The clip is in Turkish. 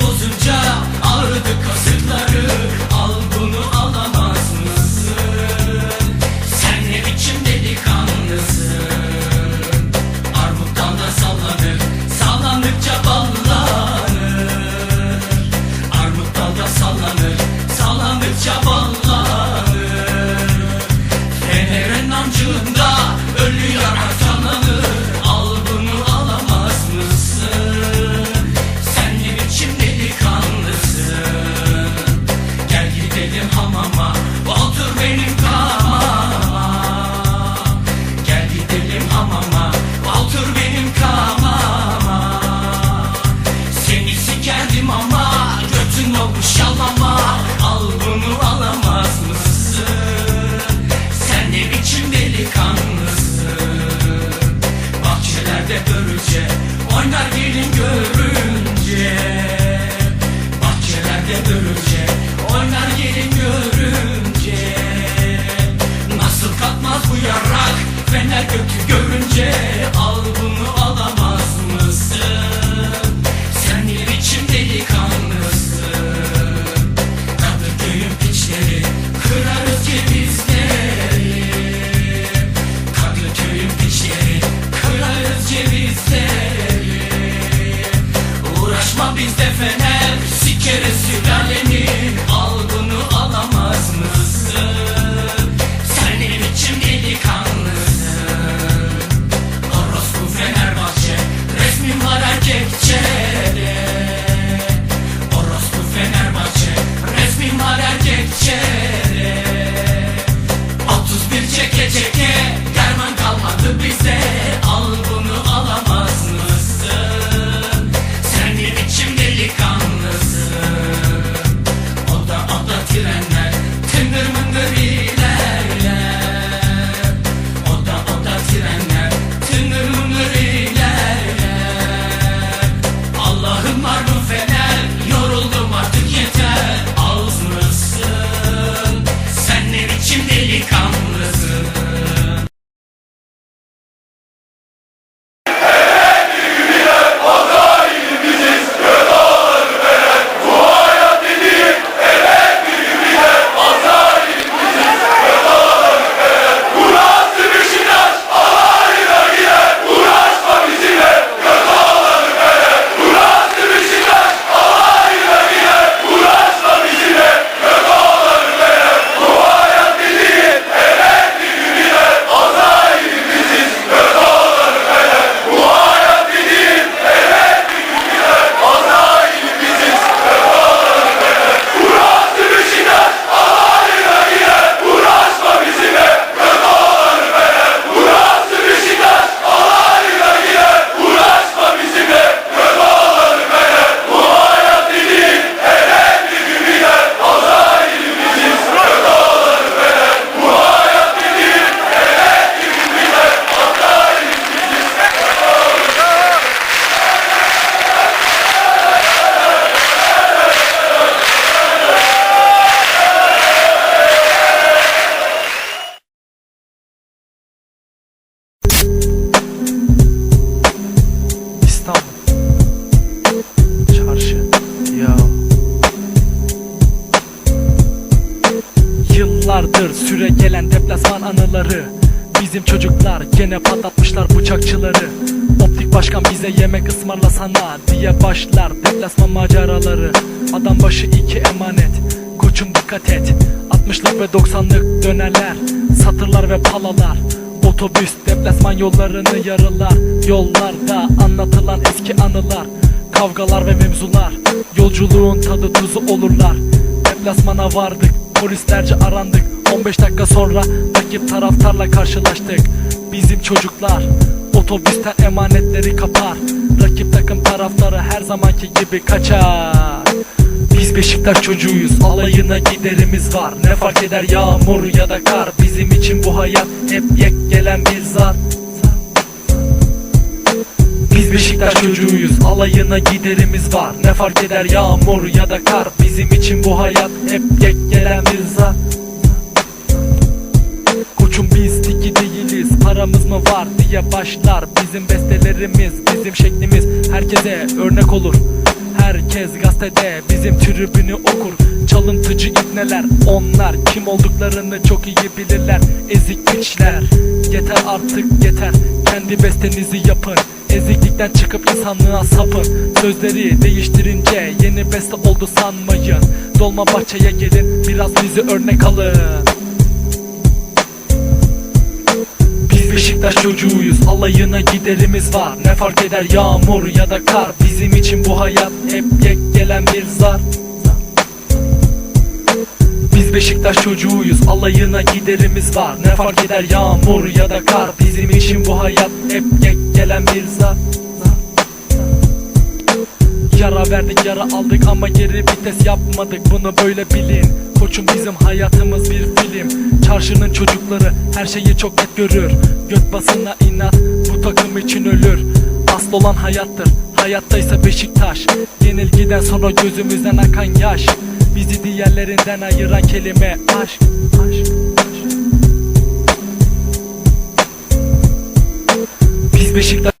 bozunca ağrıdı kasıkları Al bunu alamaz mısın? Sen ne biçim delikanlısın? Armuttan da sallanır Sallandıkça ballanır Armuttan da sallanır Sallandıkça gene patlatmışlar bıçakçıları. Optik başkan bize yemek ısmarlasana diye başlar deplasman maceraları. Adam başı iki emanet Koçum dikkat et. 60'lık ve 90'lık dönerler Satırlar ve palalar. Otobüs deplasman yollarını yarılar. Yollarda anlatılan eski anılar Kavgalar ve mevzular. Yolculuğun tadı tuzu olurlar. Deplasmana vardık Polislerce arandık 15 dakika sonra rakip taraftarla karşılaştık. Bizim çocuklar Otobüsten emanetleri kapar. Rakip takım taraftarı her zamanki gibi kaçar. Biz Beşiktaş çocuğuyuz alayına giderimiz var. Ne fark eder yağmur ya da kar? Bizim için bu hayat hep yek gelen bir zar. Biz Beşiktaş çocuğuyuz alayına giderimiz var. Ne fark eder yağmur ya da kar? Bizim için bu hayat hep yek gelen bir zar paramız mı var diye başlar. Bizim bestelerimiz bizim şeklimiz herkese örnek olur. Herkes gazetede bizim tribünü okur. Çalıntıcı ibneler onlar Kim olduklarını çok iyi bilirler. Ezik piçler Yeter artık yeter. Kendi bestenizi yapın Eziklikten çıkıp insanlığa sapın. Sözleri değiştirince yeni beste oldu sanmayın. Dolma bahçeye gelin biraz bizi örnek alın Beşiktaş çocuğuyuz alayına giderimiz var. Ne fark eder yağmur ya da kar? Bizim için bu hayat hep yek gelen bir zar. Biz Beşiktaş çocuğuyuz alayına giderimiz var. Ne fark eder yağmur ya da kar? Bizim için bu hayat hep yek gelen bir zar Yara verdik yara aldık ama geri vites yapmadık. Bunu böyle bilin. Koçum bizim hayatımız bir film. Çarşının çocukları her şeyi çok net görür. Göt basına inat bu takım için ölür. Asıl olan hayattır hayattaysa Beşiktaş. Yenilgiden sonra gözümüzden akan yaş. Bizi diğerlerinden ayıran kelime aşk, aşk. Biz Beşiktaş